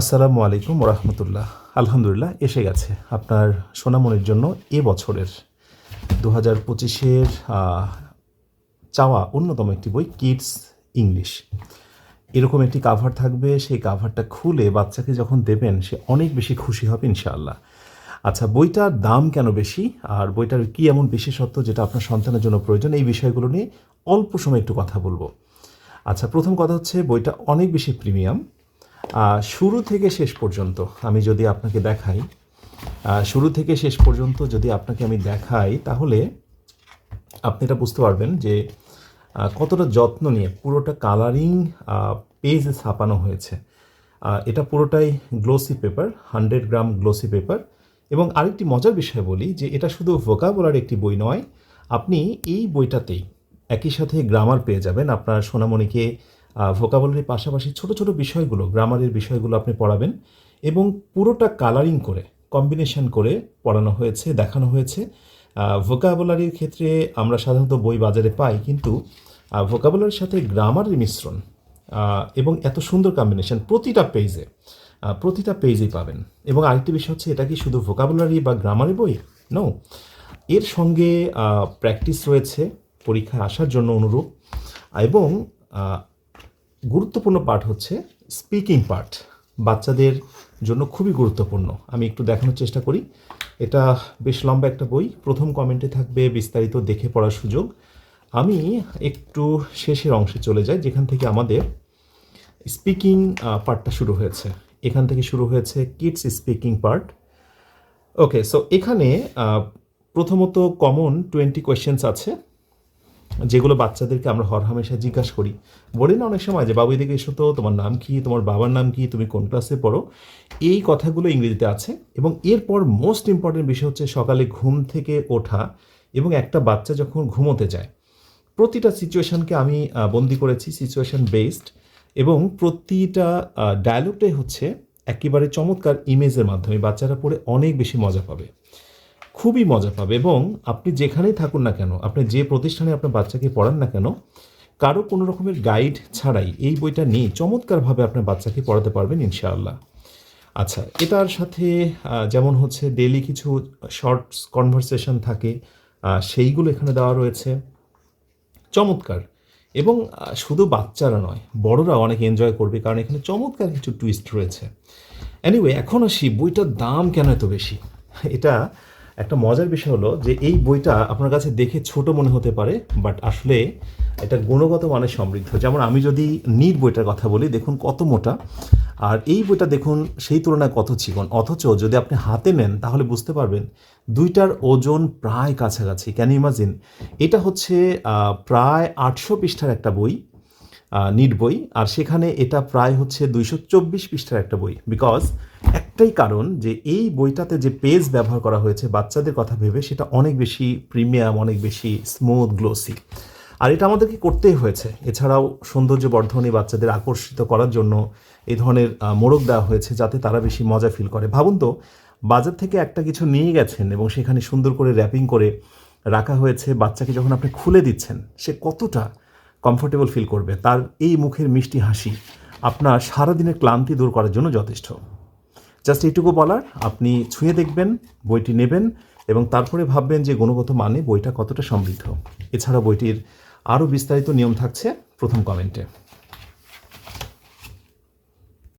আসসালামু আলাইকুম রহমতুল্লাহ আলহামদুলিল্লাহ, এসে গেছে আপনার সোনামনির জন্য এ বছরের দু হাজার পঁচিশের চাওয়া অন্যতম একটি বই কিডস ইংলিশ এরকম একটি কাভার থাকবে, সেই কাভারটা খুলে বাচ্চাকে যখন দেবেন, সে অনেক বেশি খুশি হবে ইনশাআল্লাহ। আচ্ছা বইটার দাম কেন বেশি? আর বইটার কী এমন বিশেষত্ব যেটা আপনার সন্তানের জন্য প্রয়োজন? এই বিষয়গুলো নিয়ে অল্প সময় একটু কথা বলব। আচ্ছা প্রথম কথা হচ্ছে, বইটা অনেক বেশি প্রিমিয়াম। শুরু থেকে শেষ পর্যন্ত আমি যদি আপনাকে দেখাই শুরু থেকে শেষ পর্যন্ত যদি আপনাকে আমি দেখাই, তাহলে আপনি এটা বুঝতে পারবেন যে কতটা যত্ন নিয়ে পুরোটা কালারিং পেজে ছাপানো হয়েছে। এটা পুরোটাই glossy paper hundred gram glossy paper এবং আরেকটি মজার বিষয় বলি যে, এটা শুধু ভোকাবুলার একটি বই নয়, আপনি এই বইটাতেই একই সাথে গ্রামার পেয়ে যাবেন। আপনার সোনামণিকে ভোকাবুলারির পাশাপাশি ছোট ছোট বিষয়গুলো, গ্রামারের বিষয়গুলো আপনি পড়াবেন এবং পুরোটা কালারিং করে কম্বিনেশন করে পড়ানো হয়েছে, দেখানো হয়েছে। ভোকাবুলারির ক্ষেত্রে আমরা সাধারণত বই বাজারে পাই, কিন্তু ভোকাবুলারির সাথে গ্রামারের মিশ্রণ এবং এত সুন্দর কম্বিনেশন প্রতিটা পেজে প্রতিটা পেজেই পাবেন। এবং আরেকটি বিষয় হচ্ছে, এটা কি শুধু ভোকাবুলারি বা গ্রামারের বই? নো এর সঙ্গে প্র্যাকটিস রয়েছে, পরীক্ষায় আসার জন্য অনুরূপ। এবং গুরুত্বপূর্ণ পার্ট হচ্ছে স্পিকিং পার্ট বাচ্চাদের জন্য খুবই গুরুত্বপূর্ণ। আমি একটু দেখানোর চেষ্টা করি। এটা বেশ লম্বা একটা বই। প্রথম কমেন্টে থাকবে বিস্তারিত দেখে পড়ার সুযোগ। আমি একটু শেষের অংশে চলে যাই, যেখান থেকে আমাদের স্পিকিং পার্টটা শুরু হয়েছে। এখান থেকে শুরু হয়েছে kids speaking part okay so এখানে প্রথমত কমন টোয়েন্টি কোয়েশ্চেন্স আছে। যেগুলো বাচ্চাদেরকে আমরা হরহামেশা জিজ্ঞাসা করি, বলি না অনেক সময় যে, বাবু, এদিকে এসো তো, তোমার নাম কি? তোমার বাবার নাম কি? তুমি কোন ক্লাসে পড়ো? এই কথাগুলো ইংরেজিতে আছে এবং এরপর মোস্ট ইম্পর্টেন্ট বিষয় হচ্ছে সকালে ঘুম থেকে ওঠা এবং একটা বাচ্চা যখন ঘুমোতে যায়। প্রতিটা সিচুয়েশনকে আমি বন্দি করেছি সিচুয়েশন বেসড এবং প্রতিটা ডায়লগটাই হচ্ছে একেবারে চমৎকার ইমেজের মাধ্যমে বাচ্চারা পড়ে অনেক বেশি মজা পাবে। খুবই মজা পাবে এবং আপনি যেখানেই থাকুন না কেন, আপনি যে প্রতিষ্ঠানে আপনার বাচ্চাকে পড়ান না কেন, কারও কোনো রকমের গাইড ছাড়াই এই বইটা নিয়ে চমৎকারভাবে আপনার বাচ্চাকে পড়াতে পারবেন ইনশাআল্লাহ। আচ্ছা এটার সাথে যেমন হচ্ছে ডেলি কিছু শর্টস কনভারসেশন থাকে সেইগুলো এখানে দেওয়া রয়েছে। চমৎকার। এবং শুধু বাচ্চারা নয় বড়রা অনেক এনজয় করবে কারণ এখানে চমৎকার কিছু টুইস্ট রয়েছে। এনিওয়ে এখন আসি বইটার দাম কেন এত বেশি? এটা একটা মজার বিষয় হলো যে এই বইটা আপনার কাছে দেখে ছোট মনে হতে পারে বাট আসলে এটা গুণগত মানে সমৃদ্ধ। যেমন আমি যদি নিট বইটার কথা বলি, দেখুন কত মোটা। আর এই বইটা দেখুন সেই তুলনায় কত চিকন। অথচ যদি আপনি হাতে নেন, তাহলে বুঝতে পারবেন দুইটার ওজন প্রায় কাছাকাছি। ক্যান ইমাজিন এটা হচ্ছে প্রায় আটশো পৃষ্ঠার একটা বই নিট বই। আর সেখানে এটা প্রায় হচ্ছে দুইশো চব্বিশ পৃষ্ঠার একটা বই। বিকজ একটাই কারণ যে এই বইটাতে যে পেজ ব্যবহার করা হয়েছে বাচ্চাদের কথা ভেবে, সেটা অনেক বেশি প্রিমিয়াম, অনেক বেশি স্মুথ গ্লোসি আর এটা আমাদেরকে করতেই হয়েছে। এছাড়াও সৌন্দর্য বর্ধনে বাচ্চাদের আকর্ষিত করার জন্য এই ধরনের মোড়ক দেওয়া হয়েছে যাতে তারা বেশি মজা ফিল করে। ভাবুন তো, বাজার থেকে একটা কিছু নিয়ে গেছেন এবং সেখানে সুন্দর করে র্যাপিং করে রাখা হয়েছে বাচ্চাকে যখন আপনি খুলে দিচ্ছেন, সে কতটা কমফোর্টেবল ফিল করবে? তার এই মুখের মিষ্টি হাসি আপনার সারাদিনের ক্লান্তি দূর করার জন্য যথেষ্ট। জাস্ট এইটুকু বলার, আপনি ছুঁয়ে দেখবেন, বইটি নেবেন এবং তারপরে ভাববেন যে গুণগত মানে বইটা কতটা সমৃদ্ধ। এছাড়া বইটির আরও বিস্তারিত নিয়ম থাকছে প্রথম কমেন্টে।